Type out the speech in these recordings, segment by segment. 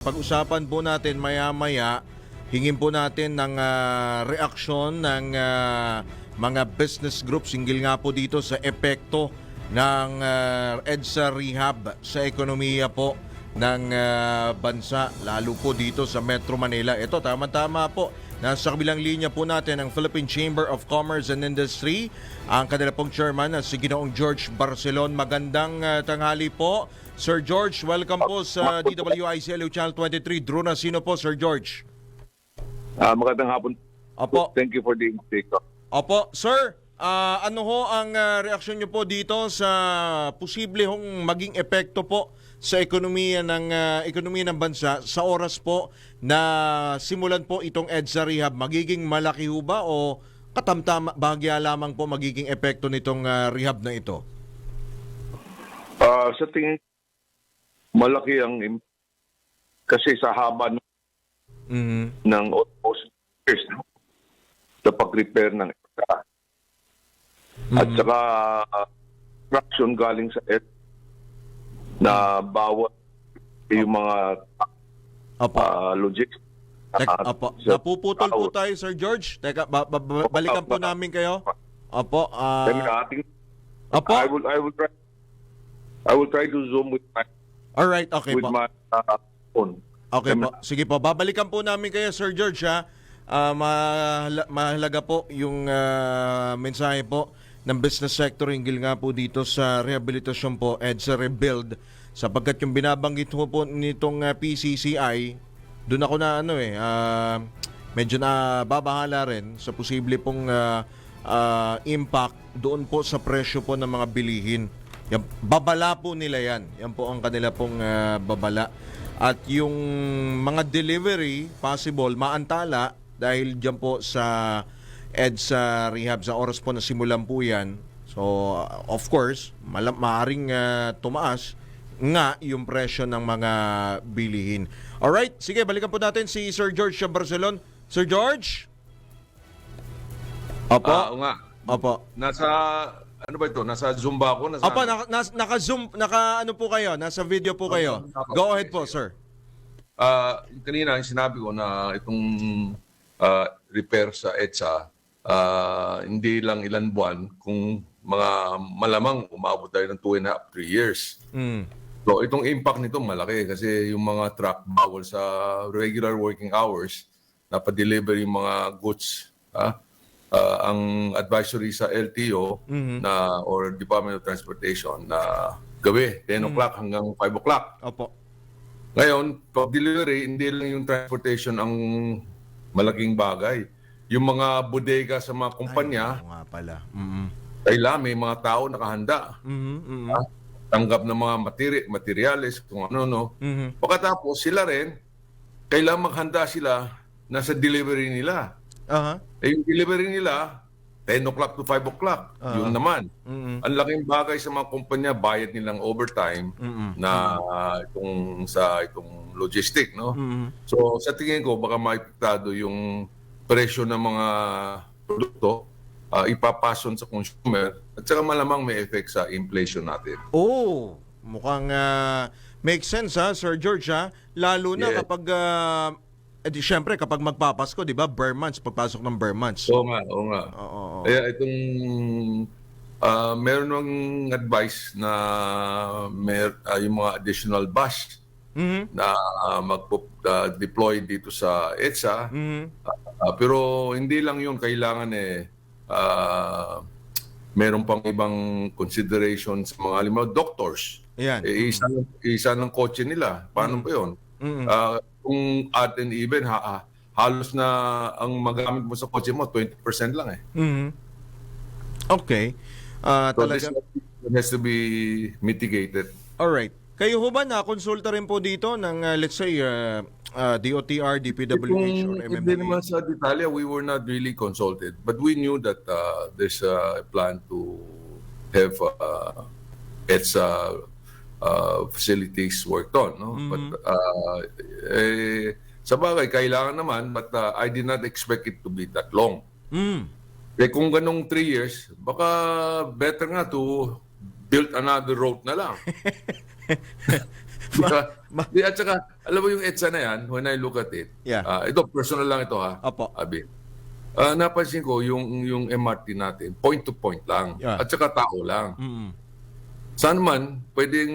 Pag-usapan po natin maya-maya, hingin po natin ng ah, reaksyon ng ah, mga business groups hinggil nga po dito sa epekto ng ah, EDSA Rehab sa ekonomiya po ng ah, bansa, lalo po dito sa Metro Manila. Ito, tama-tama po. Nasa kabilang linya po natin ang Philippine Chamber of Commerce and Industry, ang kanila pong chairman na si Ginoong George Barcelon. Magandang ah, tanghali po. Sir George, welcome po sa DWICLU Channel 23. Drew Nasino po, Sir George. Ah, magandang hapon. Opo. Thank you for the intake. Opo, sir. ah, ano ho ang ah, reaksyon niyo po dito sa posible hong maging epekto po sa ekonomiya ng ah, ekonomiya ng bansa sa oras po na simulan po itong EDSA Rehab magiging malaki ho ba o katamtama bahagya lamang po magiging epekto nitong ah, rehab na ito? Ah, sa tingin malaki ang im- kasi sa haba ng, Mhm. ng almost years no? sa pag-repair ng EDSA. At saka ah, traction galing sa ED na bawat yung mga Opo. ah, logistics. Tek, ah, opo. sa Napuputol po tayo, Sir George. Teka, ba- ba- ba- balikan po namin kayo. Opo. ah, Then, ating, opo. I will I will try I will try to zoom with my Alright, okay with po. my ah, phone. Okay po. Sige po. Babalikan po namin kayo, Sir George, ha? Mahala- mahalaga po yung ah, mensahe po ng business sector hinggil nga po dito sa rehabilitasyon po, EDSA Rebuild. Sapagkat yung binabanggit po po nitong ah, PCCI, doon ako na ano eh, ah, medyo na babahala rin sa posible pong ah, ah, impact doon po sa presyo po ng mga bilihin. Yan, babala po nila yan. Yan po ang kanila pong ah, babala. At yung mga delivery, possible, maantala dahil dyan po sa EDSA rehab sa oras po na simulan po yan. So, uh, of course, mala- maaring uh, tumaas nga yung presyo ng mga bilihin. Alright, sige, balikan po natin si Sir George Barcelon. Sir George? Opo. Ah, oo nga. Opo. Nasa, ano ba ito? Nasa Zumba ako? Nasa, Opo, naka, nas- naka-zoom, naka ano po kayo? Nasa video po kayo. Go ahead po, sir. Ah, kanina, yung sinabi ko na itong ah, repair sa EDSA, ah, hindi lang ilan buwan, kung mga malamang umabot tayo ng 2 and a half, 3 years. Mm. So, itong impact nito malaki kasi yung mga truck bawal sa regular working hours na pa-deliver yung mga goods. ah, ah, ang advisory sa LTO na or Department of Transportation na gabi, 10 o'clock hanggang 5 o'clock. Opo. Ngayon, pag delivery, hindi lang yung transportation ang malaking bagay. Yung mga bodega sa mga kumpanya, Oo nga pala. Mm-hmm. kailangan may mga tao nakahanda. Mm-hmm. Ah, tanggap ng mga materi- materials, kung ano-no. Mhm. Pagkatapos, sila rin, kailangan maghanda sila na sa delivery nila. Aha. Eh, yung delivery nila, 10 o'clock to 5 o'clock. Yun naman. Mhm. Ang laking bagay sa mga kumpanya, bayad nilang overtime Mhm. na ah, itong sa itong logistic, no? Mhm. So, sa tingin ko, baka maipektado yung presyo ng mga produkto, ah, ipapason sa consumer, at saka malamang may effect sa inflation natin. Oh, mukhang ah, makes sense ha, Sir George ha. Lalo na Yes. kapag uh, eh, di, syempre kapag magpapasko, 'di ba? Bare months, pagpasok ng bare months. Oo nga, oo nga. Oo, oo. Kaya itong ah, meron ng advice na mer ah, yung mga additional bus Mhm. na uh, mag-deploy dito sa EDSA. Mhm. Ah, pero hindi lang yun kailangan eh ah, meron pang ibang consideration sa mga halimbawa doctors. Ayan. Eh, isa, isa ng kotse nila. Paano ba yun? Mhm. Ah, kung odd and even, ha, ha- halos na ang magamit mo sa kotse mo, 20% lang eh. Mhm. Okay. Ah, So this talaga. has to be mitigated. All right. Kayo ho ba na konsulta rin po dito ng ah, let's say ah, ah, DOTR, DPWH or Kung hindi naman MMDA? sa detalya, we were not really consulted. But we knew that uh, there's a plan to have uh, its uh, uh, facilities worked on. No? But uh, eh, sa bagay, kailangan naman, but uh, I did not expect it to be that long. Mm. Eh kung ganong three years, baka better nga to build another road na lang. Di ba? Di, at saka, alam mo yung EDSA na yan, when I look at it, Yeah. ah, ito, personal lang ito ha, Opo. Abi. Ah, napansin ko yung yung MRT natin, point to point lang. Yeah. At saka tao lang. Mm-mm. Saan man, pwedeng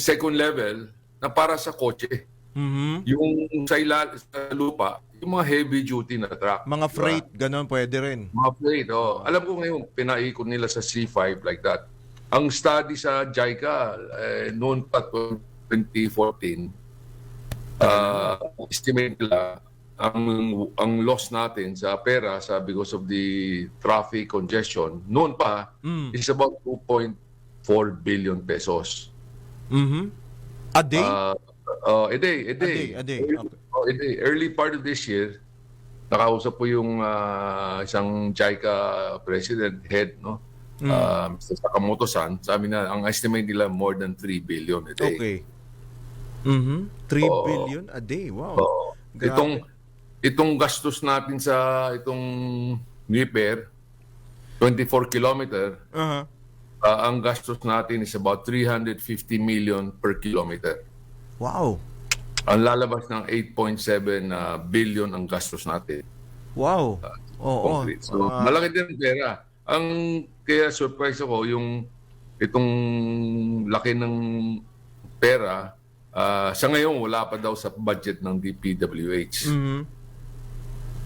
second level na para sa kotse. Mhm. Yung sa, ila, sa lupa, yung mga heavy duty na truck. Mga Diba? freight, ganun pwede rin. Mga freight, oh. Alam ko ngayon, pinaikot nila sa C5 like that. Ang study sa JICA, eh, noon pa 2014, uh, estimate nila, ang, ang loss natin sa pera sa because of the traffic congestion, noon pa, Mm. is about 2.4 billion pesos. Mhm. A day? Uh, uh, a day, a day. A day, a day. Early, Okay. oh, a day. Early part of this year, nakausap po yung ah, isang JICA president, head, no? Mm. Ah, Mr. Sakamoto-san, sabi na, ang estimate nila more than 3 billion a day. okay. Mhm. 3 Oo. billion a day. Wow. Grabe. Itong, itong gastos natin sa itong repair, 24 kilometer, Aha. Ah, ang gastos natin is about 350 million per kilometer. Wow. Ang lalabas ng 8.7 na billion ang gastos natin. Wow. Oo. concrete. So, Ah, malaki din ang pera. Ang kaya surprise ako yung itong laki ng pera ah, sa ngayon wala pa daw sa budget ng DPWH. mhm.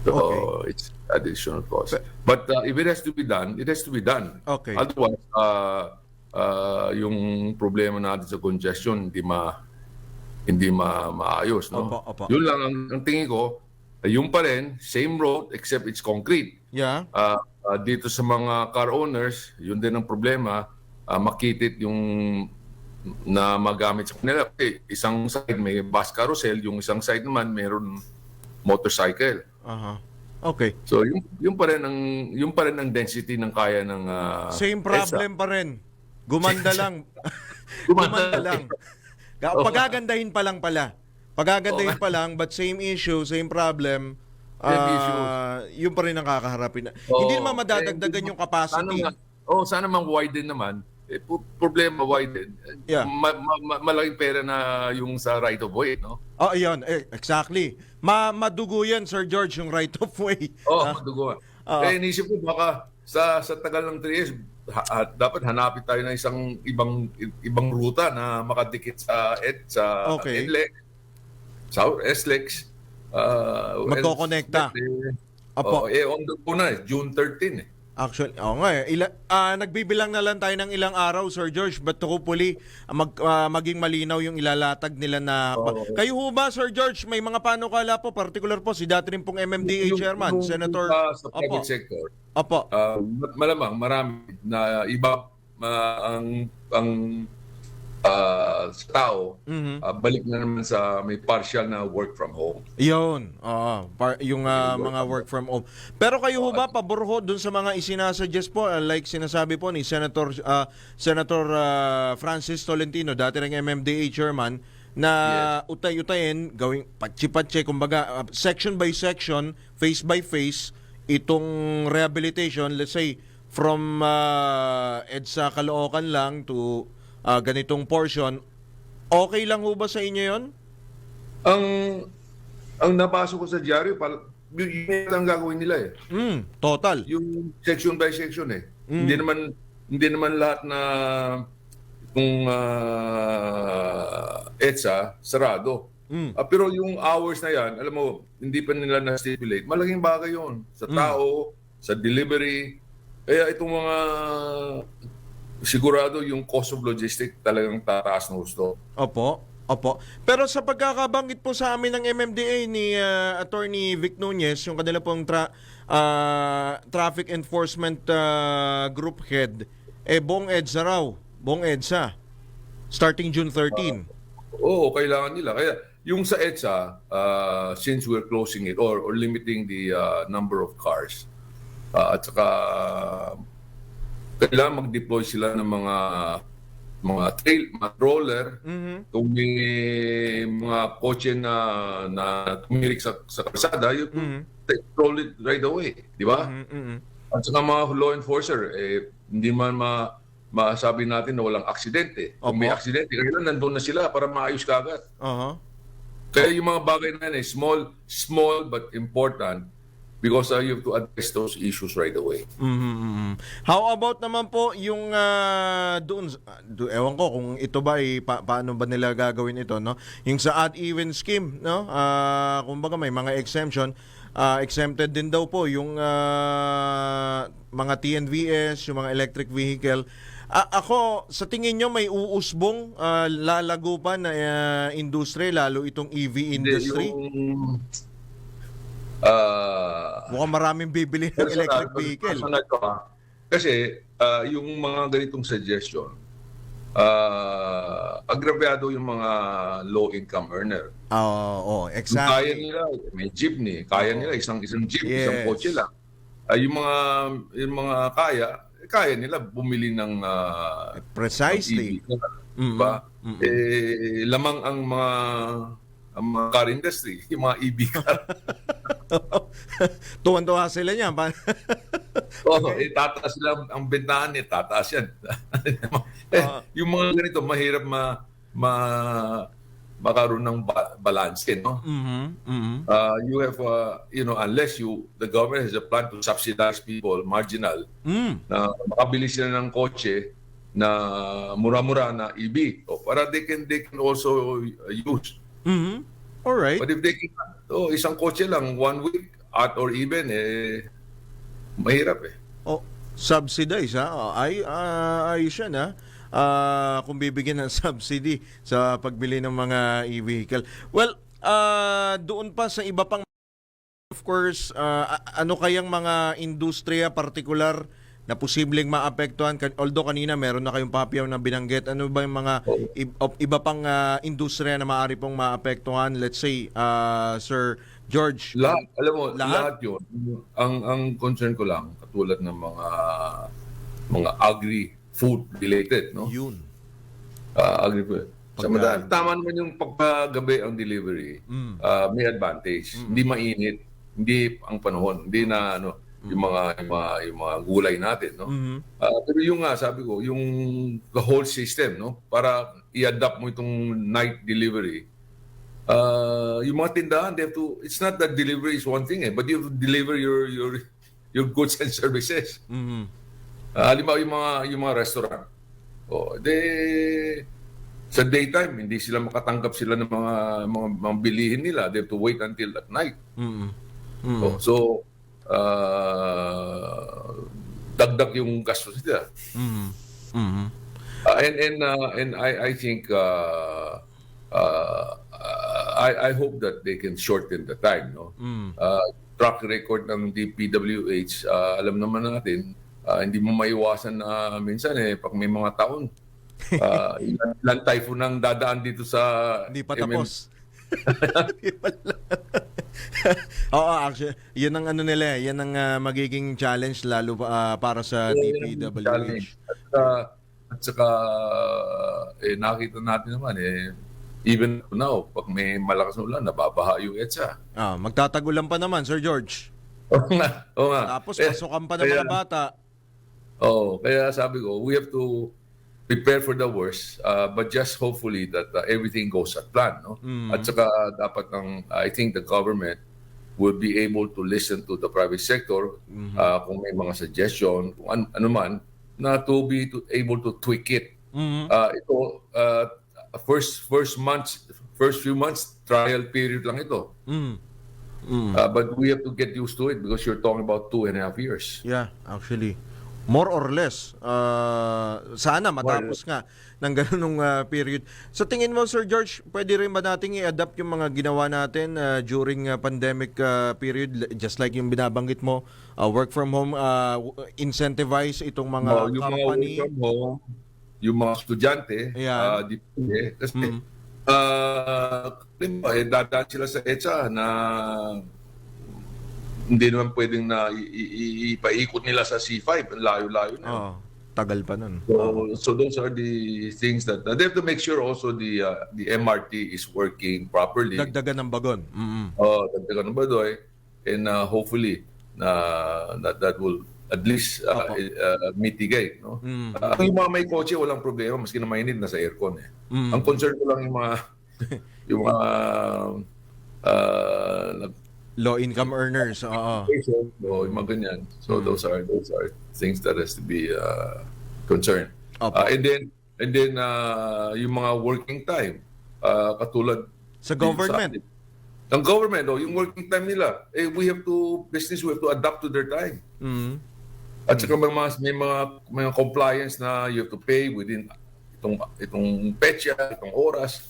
So Okay. it's additional cost. But uh, if it has to be done, it has to be done. Okay. Otherwise, uh, uh, yung problema natin sa congestion hindi ma hindi ma maayos, no? Opo, opo. Yun lang ang, ang tingin ko, yung pa rin, same road except it's concrete. Yeah. Ah, ah, dito sa mga car owners, yun din ang problema, ah, makitit yung na magamit sa kanila. Kasi isang side may bus carousel, yung isang side naman mayroon motorcycle. Aha. Okay. So yung yung pa rin ang yung pa rin ang density ng kaya ng ah, Same problem pa rin. Gumanda lang. Gumanda lang. Ga- Pagagandahin pa lang pala. Pagagandahin pa lang, but same issue, same problem. Same Ah, issue. Yun pa rin ang kakaharapin. Oo. Hindi naman Eh, madadagdagan yung capacity. Sana, oh, sana mang widen naman. Eh, problema widen. Yeah. Ma- ma- ma- malaking pera na yung sa right of way, no? Oh, ayun. Eh, exactly. Ma madugo yan, Sir George, yung right of way. Oo, Ah, oh, madugo. Oo. Eh, inisip ko baka sa sa tagal ng 3 years, ha- ha- dapat hanapin tayo ng isang ibang ibang ruta na makadikit sa ED, sa Okay. NLEX, sa SLEX. Uh, Magkokonekta. Eh, Apo. oh, eh, on the go na eh, June 13 eh. Actually, oo nga eh. Ila, ah, nagbibilang na lang tayo ng ilang araw, Sir George, but hopefully mag, ah, maging malinaw yung ilalatag nila na... Oo. Kayo ho ba, Sir George, may mga panukala po, particular po, si dati rin pong MMDA Yung- Chairman, yung- Senator... uh, sa Opo, private sector, opo. uh, malamang marami na iba ma- ang ang uh, sa tao Mhm. uh, balik na naman sa may partial na work from home. Yun, oo. Par- yung ah, mga work from home. Pero kayo ho ba, pabor ho dun sa mga isinasuggest po, ah, like sinasabi po ni Senator ah, Senator ah, Francis Tolentino, dati ring MMDA chairman, na utay-utayin, gawing patsi-patsi, kumbaga, ah, section by section, face by face, itong rehabilitation, let's say, from ah, EDSA Caloocan lang to ah, ganitong portion, okay lang ho ba sa inyo yon? Ang ang nabasa ko sa diaryo, yun, yun ang gagawin nila eh. Mm, total. Yung section by section eh. Hindi naman hindi naman lahat na kung uh, EDSA sarado. Mm. Ah, pero yung hours na yan, alam mo, hindi pa nila na-stipulate. Malaking bagay yon sa tao, sa delivery. Kaya itong mga sigurado yung cost of logistic talagang tataas ng gusto. Opo. Opo. Pero sa pagkakabanggit po sa amin ng MMDA ni ah, Attorney Vic Nunez, yung kanila pong tra- ah, Traffic Enforcement ah, Group Head, eh buong EDSA raw. Buong EDSA. Starting June 13. Oo, kailangan nila. Kaya yung sa EDSA, uh, since we're closing it or, or limiting the uh, number of cars, uh, at saka kailangan mag-deploy sila ng mga mga trail, mga roller, Mhm. kung may mga kotse na na tumirik sa, sa kalsada, you Mhm. take, roll it right away, di ba? Mm, mm, mm. At saka mga law enforcer, eh, hindi man ma masabi natin na walang aksidente. Kung may Opo. aksidente, kailan nandun na sila para maayos kagad. Aha. Kaya yung mga bagay na yan, eh, small, small but important because uh, you have to address those issues right away. Mhm, mhm. How about naman po yung ah, doon ah, do, ewan ko kung ito ba ay pa- paano ba nila gagawin ito no? Yung sa odd even scheme no? Ah, kumbaga may mga exemption. Ah, exempted din daw po yung ah, mga TNVS yung mga electric vehicle. A- ako sa tingin nyo may uusbong ah, lalago pa na ah, industry lalo itong EV industry? Yung, uh, mukhang maraming bibili ng electric vehicle Personal ko, ah. Kasi ah, yung mga ganitong suggestion, uh, agrabyado yung mga low-income earner. Ah, oh, Kung exactly Kaya nila, may jeepney, kaya nila isang isang jeep, isang Yes. kotse lang. Ah, yung mga yung mga kaya, kaya nila bumili ng ah, Precisely. ng EV, Mm-mm. diba? Mm-mm. Eh lamang ang mga ang mga car industry, yung mga EV car. Tuwan-tuwa sila niyan. Oo, eh, tataas sila ang bentahan eh, tataas yan. eh, Ah. yung mga ganito, mahirap ma, ma makaroon ng ba- balance, eh, no? Mhm, mhm. Uh, you have, uh, you know, unless you, the government has a plan to subsidize people, marginal, Mm. na makabili sila ng kotse na mura-mura na EV. O, para they can, they can also uh, use. Mhm. All right. But if they can, oh, isang kotse lang, one week, at or even, eh, mahirap eh. Oh, subsidize ha. Oh, ay ah, ayos yan ha. Ah, kung bibigyan ng subsidy sa pagbili ng mga e-vehicle. Well, ah, doon pa sa iba pang of course, a- ano kayang mga industriya partikular na posibleng maapektuhan although kanina meron na kayong papiyaw na binanggit ano ba yung mga iba pang ah, industriya na maaari pong maapektuhan let's say ah, Sir George Lahat, alam mo, Lahat? lahat, yun. Ang, ang concern ko lang, katulad ng mga mga agri-food related, no? yun Uh, agri-food. Sa Pagka- mada, tama naman yung pagpagabi ang delivery. Mm. Uh, may advantage. Hindi mainit, hindi ang panahon, hindi na ano, yung mga yung mga, yung mga gulay natin, no? Mhm. Ah, pero yung nga, sabi ko, yung the whole system, no? Para i-adapt mo itong night delivery. Uh, yung mga tindahan, they have to, it's not that delivery is one thing eh, but you have to deliver your your your goods and services. Mhm. Uh, halimbawa yung mga yung mga restaurant. Oh, de sa daytime hindi sila makatanggap sila ng mga mga, mga bilihin nila. They have to wait until at night. Mhm. Oh, so uh, dagdag yung gastos nila. Mhm. Mhm. Uh, and and uh, and I I think uh, uh, I I hope that they can shorten the time, no. Mm. Uh, track record ng DPWH, uh, alam naman natin, uh, hindi mo maiwasan na minsan eh pag may mga taon uh, ilan, ilan typhoon ang dadaan dito sa Hindi pa MM. tapos. Lang. Oo, actually, yun ang ano nila, eh, yan ang ah, magiging challenge lalo ah, para sa DPWH. Challenge. At, uh, at saka, eh, nakita natin naman, eh, even now, pag may malakas na ulan, nababaha yung EDSA. Ah, magtatagulan pa naman, Sir George. Oo nga, oo nga. Tapos Eh, pasukan pa ng kaya- mga bata. Oo, kaya sabi ko, we have to prepare for the worst, uh, but just hopefully that uh, everything goes at plan. No? At saka dapat ng, I think the government will be able to listen to the private sector uh, kung may mga suggestion, kung an- ano man, na to be to, able to tweak it. Mhm. Uh, ito, uh, first first months, first few months, trial period lang ito. Mm. Mm. Uh, but we have to get used to it because you're talking about two and a half years. Yeah, actually. More or less. Ah, sana matapos nga ng ganunong ah, period. Sa tingin mo, Sir George, pwede rin ba nating i-adapt yung mga ginawa natin ah, during ah, pandemic ah, period? Just like yung binabanggit mo, ah, work from home, w- incentivize itong mga Oh, yung mga work company. from home, yung mga estudyante, Ayan. ah, depende. Kasi, Mm. uh, eh, dadaan sila sa EDSA na hindi naman pwedeng na ipaikot nila sa C5. Ang Layo-layo na. Oh, tagal pa nun. So, so those are the things that uh, they have to make sure also the uh, the MRT is working properly. Dagdagan ng bagon. Mm-mm. Oh, dagdagan ng badoy and uh, hopefully na that that will at least uh, uh, mitigate. No? Uh, yung mga may kotse, walang problema. Maski na mainit, nasa aircon. Eh. Ang concern ko lang yung mga yung mga uh, nag- Low income earners. Oo. o yung mga ganyan. So those are those are things that has to be uh, concerned. Opo. Uh, and then and then uh, yung mga working time uh, katulad Sa government. atin. Ang government, oh, yung working time nila, eh, we have to, business, we have to adapt to their time. Mm. At saka may mga, may mga, may mga compliance na you have to pay within itong, itong petya, itong oras.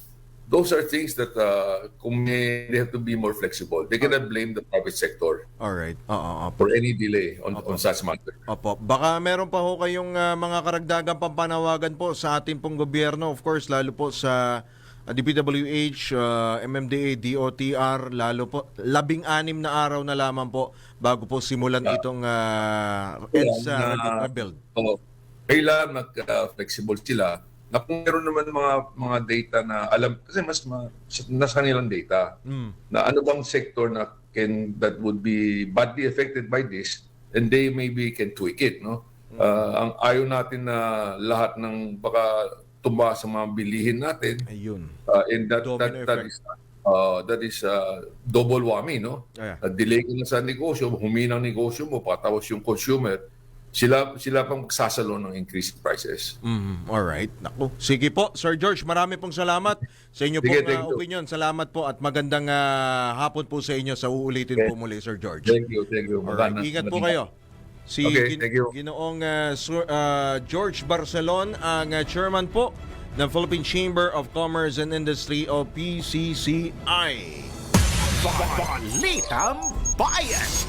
Those are things that uh, may, they have to be more flexible. They cannot blame the private sector Alright. Oo, oo. for any delay on, on such matter. Opo. Baka meron pa ho kayong ah, mga karagdagang pampanawagan po sa ating pong gobyerno. Of course, lalo po sa ah, DPWH, ah, MMDA, DOTR, lalo po, labing-anim na araw na lamang po bago po simulan itong uh, EDSA na- rebuild. So, kailangan mag-flexible sila na kung meron naman mga mga data na alam kasi mas ma, nasa kanilang data Mm. na ano bang sector na can that would be badly affected by this and they maybe can tweak it no Ah, ang ayaw natin na lahat ng baka tumba sa mga bilihin natin Ayun. Uh, and that that, Domino that effect. is uh, that is uh, double whammy no Ayan. Uh, delay ka na sa negosyo humina ang negosyo mo patapos yung consumer sila sila pang magsasalo ng increased prices Mm, all right. Naku. Sige po, Sir George, marami pong salamat sa inyo Sige, pong you. opinion. Salamat po at magandang ah, hapon po sa inyo sa uulitin po muli, Sir George. thank you thank you Maganda- ingat po kayo. Si Okay, Gin- thank you. Ginoong ah, Sur- ah, George Barcelon, ang ah, chairman po ng Philippine Chamber of Commerce and Industry o PCCI. Balitang Bias.